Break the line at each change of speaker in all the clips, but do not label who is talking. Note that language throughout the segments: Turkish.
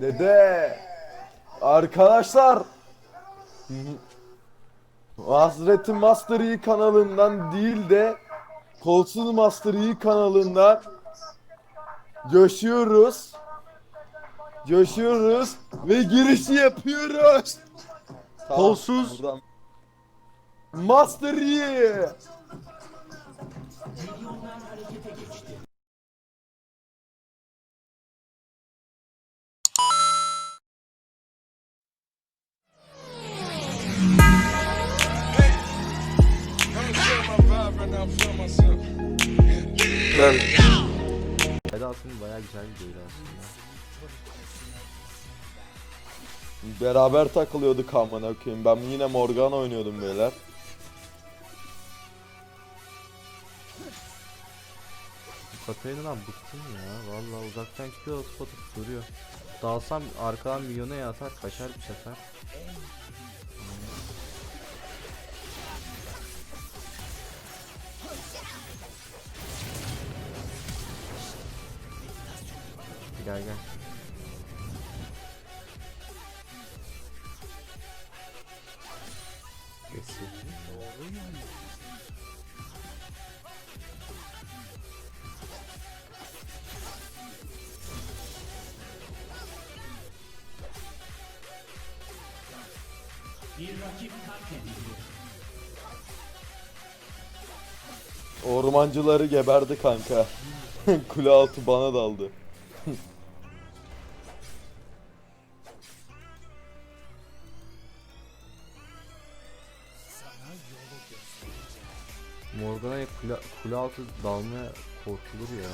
Dede. Arkadaşlar. Hazreti Master Yi kanalından değil de Kolsuz Master Yi kanalından coşuyoruz. Coşuyoruz ve girişi yapıyoruz. Tamam,
Kolsuz.
buradan- Master Yi.
Ben
Hadi aslında bayağı güzel gidiyor aslında.
Beraber takılıyorduk amına koyayım. Ben yine Morgan oynuyordum beyler.
Katarina'dan bıktım ya. Vallahi uzaktan çıkıyor atıp duruyor. Dalsam arkadan milyona atar kaçar bir sefer. Gel gel.
Ormancıları geberdi kanka. Kule altı bana daldı.
Kule, kule altı dalmaya korkulur ya.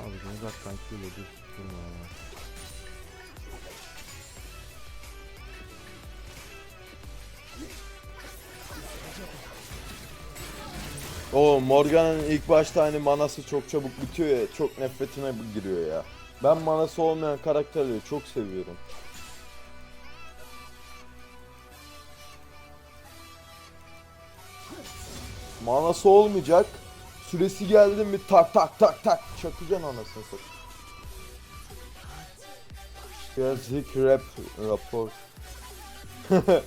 Abi ne uzaktan kule düz durma ya.
O Morgan'ın ilk başta hani manası çok çabuk bitiyor ya. Çok nefretime giriyor ya. Ben manası olmayan karakterleri çok seviyorum. Manası olmayacak. Süresi geldi mi tak tak tak tak çakacaksın anasını satayım. Gerçek rap rapor.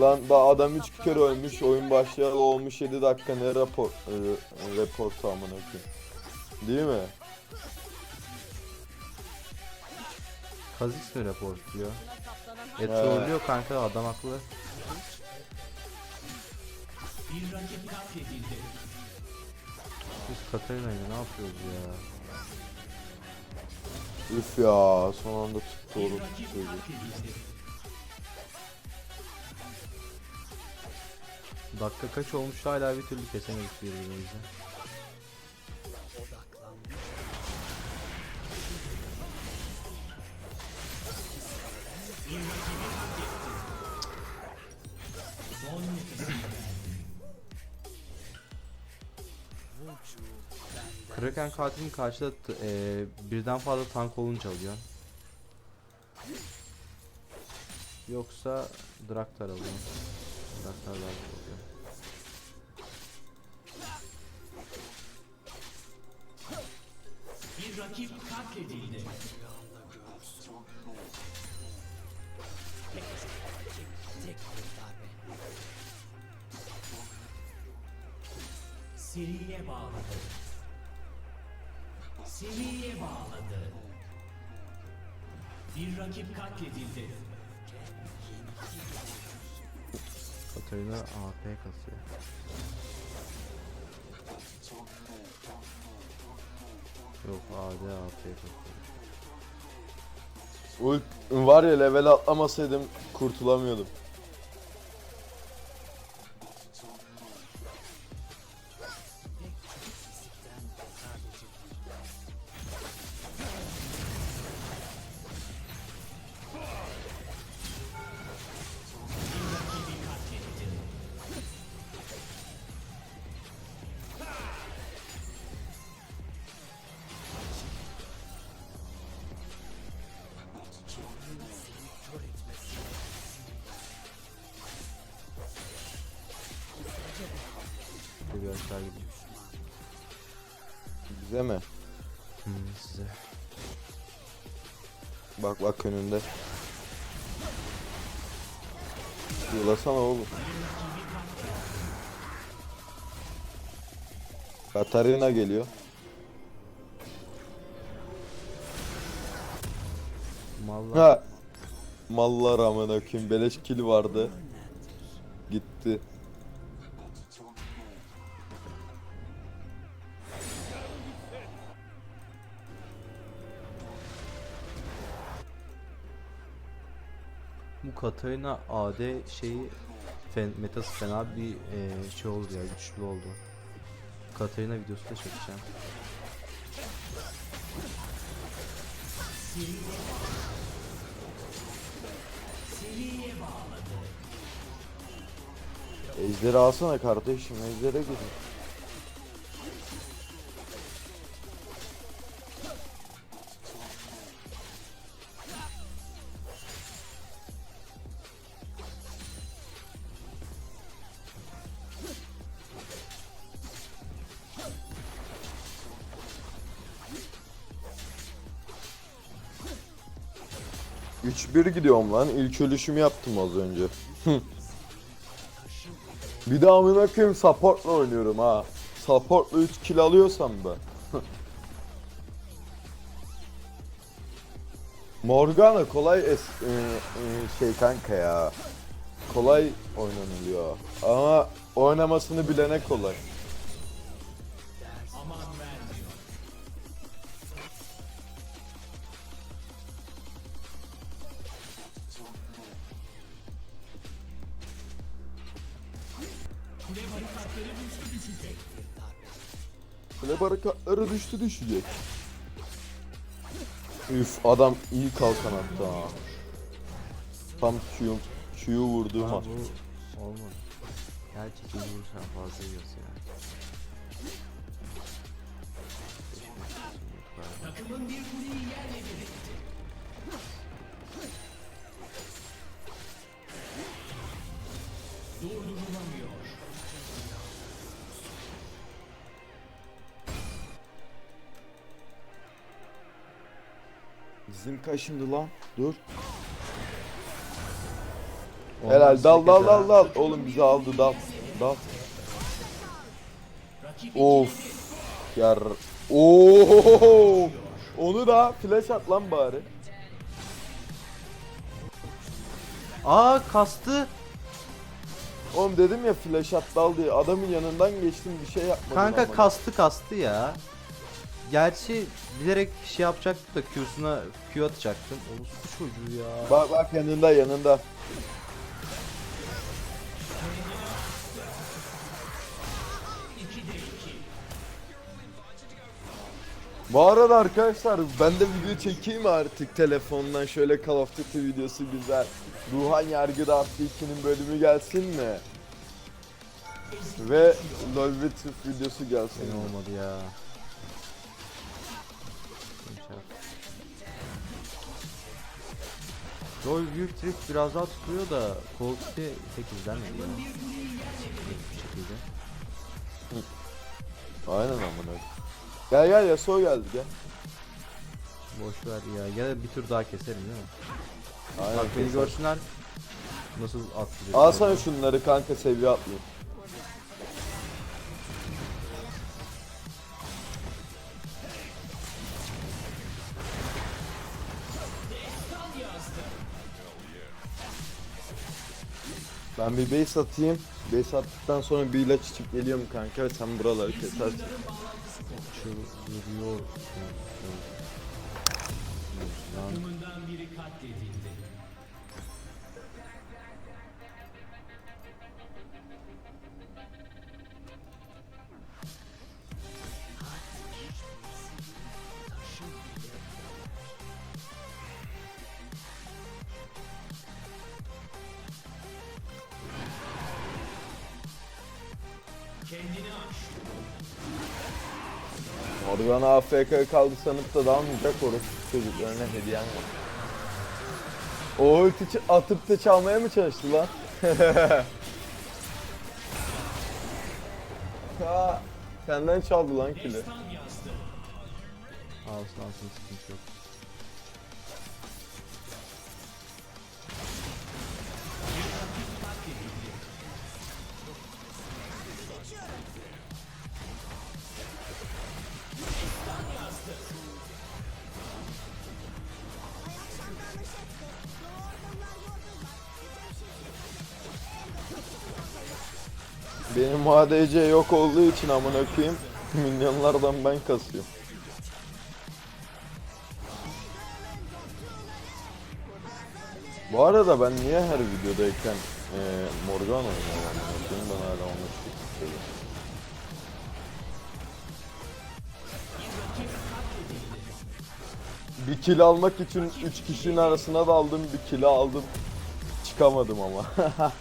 Lan daha adam 3 kere ölmüş oyun başlayalı olmuş 7 dakika ne rapor e, report amına koyayım. Değil mi?
Kha'Zix mi rapor diyor? E trollüyor kanka adam haklı. Biz Katarina'yla ne yapıyoruz ya?
Üf ya son anda tuttu oğlum çocuğu.
Dakika kaç olmuş hala bir türlü kesemedik birbirimizi. Kraken katilin karşıda eee, birden fazla tank olunca alıyor. Yoksa Draktar alıyor. Draktar daha oluyor.
Seriye bağladı. Seriye bağladı. Bir rakip katledildi.
Katarina AP kasıyor. Yok AD AP kasıyor.
Ult var ya level atlamasaydım kurtulamıyordum.
Bir aşağı gidiyor.
Bize mi?
Hmm, size.
Bak bak önünde. Yılasana oğlum. Katarina geliyor.
Mallar.
Ha. Mallar amına koyayım beleş kill vardı. Gitti.
Katarina AD şeyi fen, metası fena bir eee, şey oldu ya güçlü oldu. Katarina videosu da çekeceğim.
Ejderi alsana kardeşim ejdere gidin. Üç bir gidiyorum lan. İlk ölüşümü yaptım az önce. Bir de amına koyayım supportla oynuyorum ha. Supportla 3 kill alıyorsam ben. Morgana kolay es e, e, şey kanka ya. Kolay oynanılıyor. Ama oynamasını bilene kolay.
Kule barikatları düştü düşecek.
Üf adam iyi kalkan attı ha. Tam Q, Q'yu vurduğum
Ha, bu olmadı. Gerçi kim vurursan fazla yiyoruz ya.
Takımın bir kuleyi yerle bir. Durdurulamıyor.
Bizim kaşındı lan. Dur. Helal dal dal dal dal. Oğlum bizi aldı dal. Dal. Of. Yar. Oo. Onu da flash at lan bari.
Aa kastı.
Oğlum dedim ya flash at dal diye. Adamın yanından geçtim bir şey yapmadım.
Kanka
ama.
kastı kastı ya. Gerçi bilerek şey yapacaktım da Q'suna Q atacaktım. Orospu çocuğu ya.
Bak bak yanında yanında. Bu arada arkadaşlar ben de video çekeyim artık telefondan şöyle Call of Duty videosu güzel. Ruhan Yargıda Hafta 2'nin bölümü gelsin mi? Ve LoL videosu gelsin
Benim
mi?
olmadı ya. Büyük drift biraz daha tutuyor da Duty 8'den mi ya? Şekilde.
Aynen amına. Gel gel Yasuo geldi gel.
Boş ver ya. Gel bir tur daha keselim değil mi?
Aynen.
Bak beni
keser.
görsünler. Nasıl atlıyor.
Al sana şunları kanka seviye atlayayım. Ben bir base atayım. Base attıktan sonra bir ilaç içip geliyorum kanka. Sen buraları kesersin.
Şu
Morgana AFK kaldı sanıp da dalmayacak orası çocuklarına hediyem var. O ulti atıp da çalmaya mı çalıştı lan? ha, senden çaldı lan kili.
Alsın alsın sıkıntı yok.
Benim ADC yok olduğu için amına koyayım. Milyonlardan ben kasıyorum. Bu arada ben niye her videodayken eee Morgan oynuyorum ben hala onu söylüyorum. Bir kill almak için 3 kişinin arasına daldım bir kill aldım. Çıkamadım ama.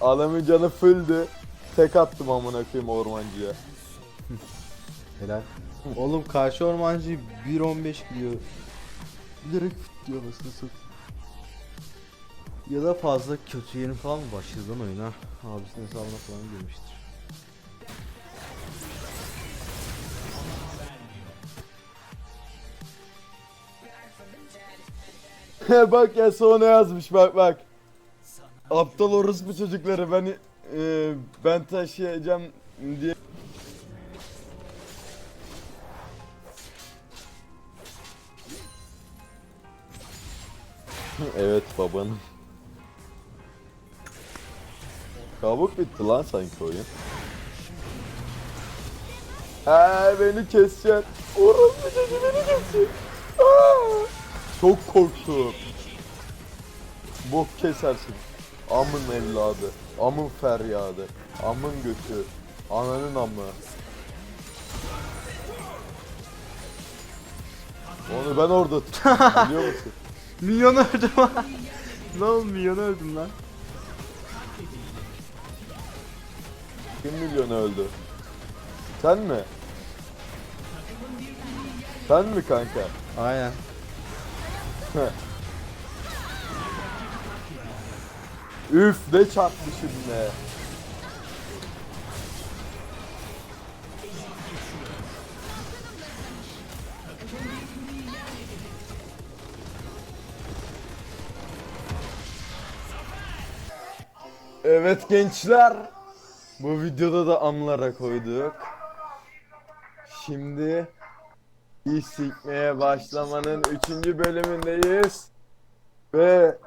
Adamın canı fulldü. Tek attım amına koyayım ormancıya.
Helal. Oğlum karşı ormancı 1.15 gidiyor. Direkt diyor nasıl satayım. Ya da fazla kötü yeni falan mı başladın oyuna? Abisinin hesabına falan girmiştir.
bak ya sonra yazmış bak bak. Aptal orospu çocukları beni e, ben taşıyacağım diye. evet babanın. Kabuk bitti lan sanki oyun. He beni. Orospu çocuğu beni kesecek. Çok korktum. Bok kesersin. Amın evladı. Amın feryadı. Amın götü. Ananın amı. Onu ben orada biliyor musun?
Milyon öldüm Ne oldu milyon öldüm lan.
Kim milyon öldü? Sen mi? Sen mi kanka?
Aynen.
Üf ne çarpmışım be. Evet gençler. Bu videoda da amlara koyduk. Şimdi iş sikmeye başlamanın 3. bölümündeyiz. Ve